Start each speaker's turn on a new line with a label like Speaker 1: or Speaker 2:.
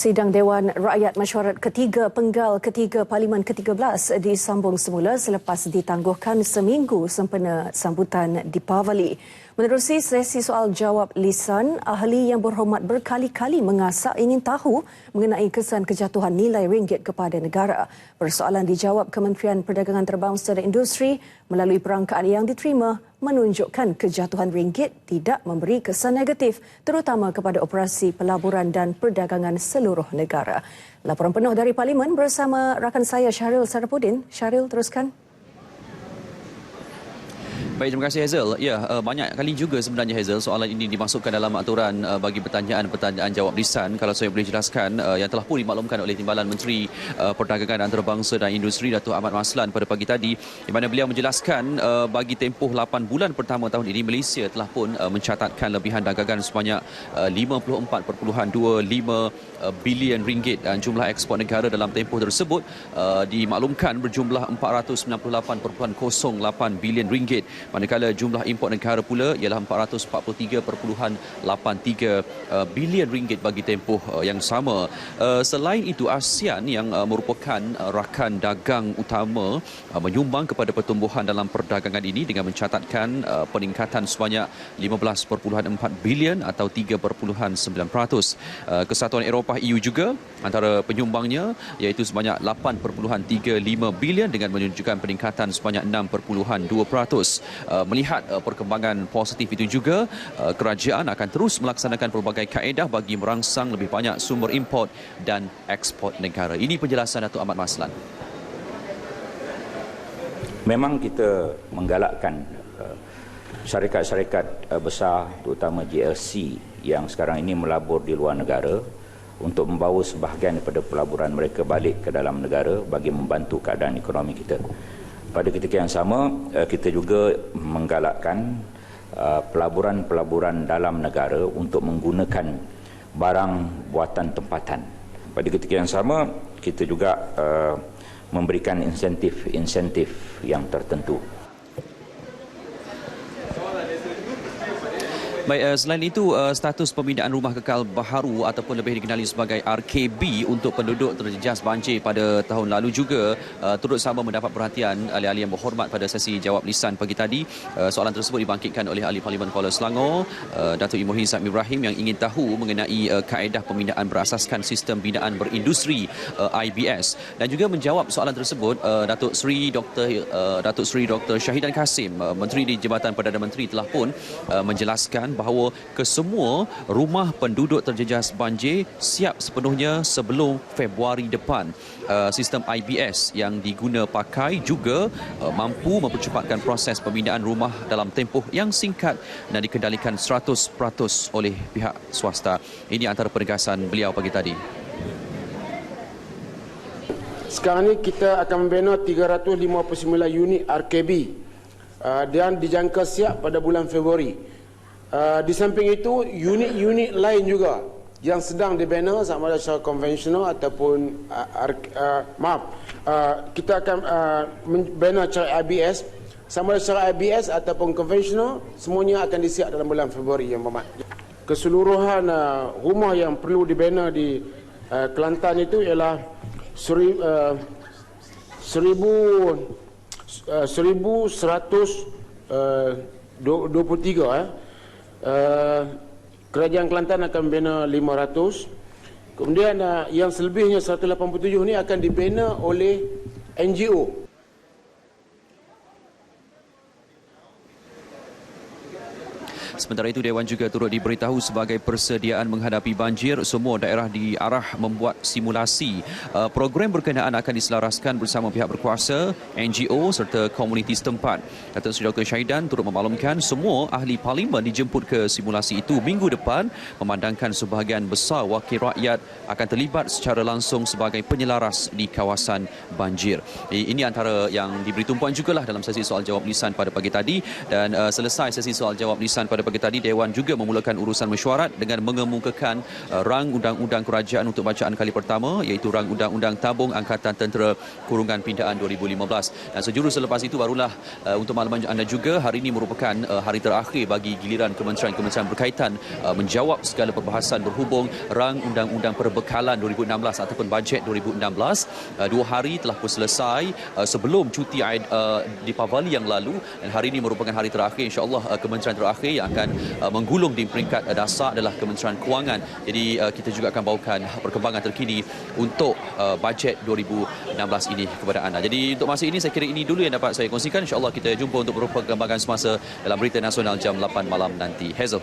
Speaker 1: Sidang Dewan Rakyat Mesyuarat ketiga penggal ketiga Parlimen ke-13 disambung semula selepas ditangguhkan seminggu sempena sambutan di Pavali. Menerusi sesi soal jawab lisan, ahli yang berhormat berkali-kali mengasak ingin tahu mengenai kesan kejatuhan nilai ringgit kepada negara. Persoalan dijawab Kementerian Perdagangan Terbangsa dan Industri melalui perangkaan yang diterima menunjukkan kejatuhan ringgit tidak memberi kesan negatif terutama kepada operasi pelaburan dan perdagangan seluruh negara. Laporan penuh dari Parlimen bersama rakan saya Syaril Sarapudin. Syaril teruskan.
Speaker 2: Baik, terima kasih Hazel. Ya, uh, banyak kali juga sebenarnya Hazel soalan ini dimasukkan dalam aturan uh, bagi pertanyaan-pertanyaan jawab lisan. Kalau saya boleh jelaskan uh, yang telah pun dimaklumkan oleh Timbalan Menteri Perdagangan Antarabangsa dan Industri Datuk Ahmad Maslan pada pagi tadi di mana beliau menjelaskan bagi tempoh 8 bulan pertama tahun ini Malaysia telah pun mencatatkan lebihan dagangan sebanyak 54.25 bilion ringgit dan jumlah ekspor negara dalam tempoh tersebut dimaklumkan berjumlah 498.08 bilion ringgit manakala jumlah import negara pula ialah 443.83 uh, bilion ringgit bagi tempoh uh, yang sama. Uh, selain itu ASEAN yang merupakan rakan dagang utama menyumbang kepada pertumbuhan dalam perdagangan ini dengan mencatatkan peningkatan sebanyak 15.4 bilion atau 3.9%. Kesatuan Eropah EU juga antara penyumbangnya iaitu sebanyak 8.35 bilion dengan menunjukkan peningkatan sebanyak 6.2%. Uh, melihat uh, perkembangan positif itu juga uh, kerajaan akan terus melaksanakan pelbagai kaedah bagi merangsang lebih banyak sumber import dan ekspor negara. Ini penjelasan Datuk Ahmad Maslan.
Speaker 3: Memang kita menggalakkan syarikat-syarikat besar terutama GLC yang sekarang ini melabur di luar negara untuk membawa sebahagian daripada pelaburan mereka balik ke dalam negara bagi membantu keadaan ekonomi kita pada ketika yang sama eh, kita juga menggalakkan eh, pelaburan-pelaburan dalam negara untuk menggunakan barang buatan tempatan. Pada ketika yang sama kita juga eh, memberikan insentif-insentif yang tertentu.
Speaker 2: Baik, uh, selain itu uh, status pembinaan rumah kekal baharu ataupun lebih dikenali sebagai RKB untuk penduduk terjejas banjir pada tahun lalu juga uh, turut sama mendapat perhatian ahli-ahli yang berhormat pada sesi jawab lisan pagi tadi. Uh, soalan tersebut dibangkitkan oleh ahli Parlimen Kuala Selangor, uh, Datuk Imuhin Said Ibrahim yang ingin tahu mengenai uh, kaedah pembinaan berasaskan sistem binaan berindustri uh, IBS dan juga menjawab soalan tersebut uh, Datuk Seri Dr. Uh, Datuk Seri Dr. Syahidan Kasim, uh, Menteri di Jabatan Perdana Menteri telah pun uh, menjelaskan bahawa kesemua rumah penduduk terjejas banjir siap sepenuhnya sebelum Februari depan. Uh, sistem IBS yang diguna pakai juga uh, mampu mempercepatkan proses pembinaan rumah dalam tempoh yang singkat dan dikendalikan 100% oleh pihak swasta. Ini antara penegasan beliau pagi tadi.
Speaker 4: Sekarang ini kita akan membina 359 unit RKB uh, dan dijangka siap pada bulan Februari. Uh, di samping itu unit-unit lain juga yang sedang dibina sama ada secara konvensional ataupun uh, uh, maaf uh, kita akan uh, membina secara ABS sama ada secara ABS ataupun konvensional semuanya akan disiap dalam bulan Februari yang bermat. Keseluruhan uh, rumah yang perlu dibina di uh, Kelantan itu ialah seri, uh, seribu uh, seribu seratus uh, dua puluh tiga eh. Eh, kerajaan Kelantan akan membina 500 kemudian uh, yang selebihnya 187 ini akan dibina oleh NGO
Speaker 2: Sementara itu Dewan juga turut diberitahu sebagai persediaan menghadapi banjir semua daerah diarah membuat simulasi. Uh, program berkenaan akan diselaraskan bersama pihak berkuasa, NGO serta komuniti setempat. Datuk Seri Dr. Syahidan turut memaklumkan semua ahli parlimen dijemput ke simulasi itu minggu depan memandangkan sebahagian besar wakil rakyat akan terlibat secara langsung sebagai penyelaras di kawasan banjir. Ini antara yang diberi tumpuan jugalah dalam sesi soal jawab lisan pada pagi tadi dan uh, selesai sesi soal jawab lisan pada pagi pagi tadi Dewan juga memulakan urusan mesyuarat dengan mengemukakan uh, rang undang-undang kerajaan untuk bacaan kali pertama iaitu rang undang-undang tabung Angkatan Tentera Kurungan Pindaan 2015 dan sejurus selepas itu barulah uh, untuk makluman anda juga hari ini merupakan uh, hari terakhir bagi giliran kementerian-kementerian berkaitan uh, menjawab segala perbahasan berhubung rang undang-undang perbekalan 2016 ataupun bajet 2016 uh, dua hari telah pun selesai uh, sebelum cuti uh, di Pavali yang lalu. Dan hari ini merupakan hari terakhir insyaallah uh, kementerian terakhir yang akan uh, menggulung di peringkat uh, dasar adalah Kementerian Kewangan. Jadi uh, kita juga akan bawakan perkembangan terkini untuk uh, bajet 2016 ini kepada anda. Jadi untuk masa ini saya kira ini dulu yang dapat saya kongsikan. Insyaallah kita jumpa untuk perkembangan semasa dalam berita nasional jam 8 malam nanti. Hazel